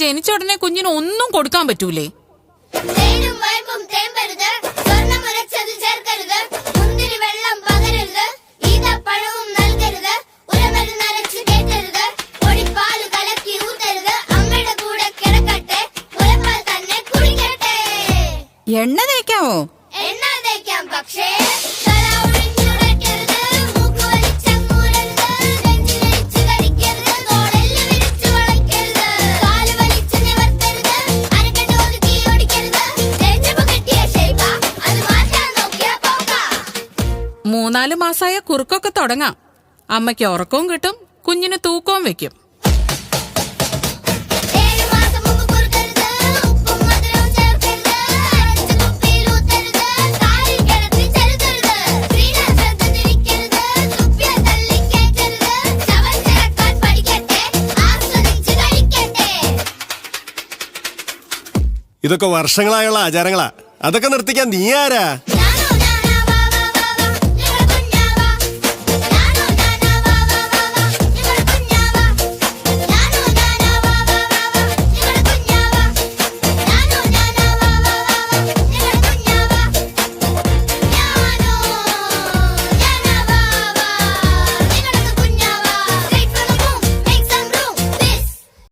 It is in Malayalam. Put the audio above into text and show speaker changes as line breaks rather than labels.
ജനിച്ച ഉടനെ കുഞ്ഞിന് ഒന്നും കൊടുക്കാൻ പറ്റൂലേ?
എണ്ണ തേക്കാമോ
എണ്ണ തേക്കാം പക്ഷേ
മൂന്നാൽ മാസമായ കുറുക്കൊക്കെ തുടങ്ങാം. അമ്മയ്ക്ക് ഉറക്കവും കിട്ടും കുഞ്ഞിന് തൂക്കവും വെക്കും.
ഇതൊക്കെ വർഷങ്ങളായുള്ള ആചാരങ്ങളാ. അതൊക്കെ നിർത്തിക്കാൻ നീ ആരാ?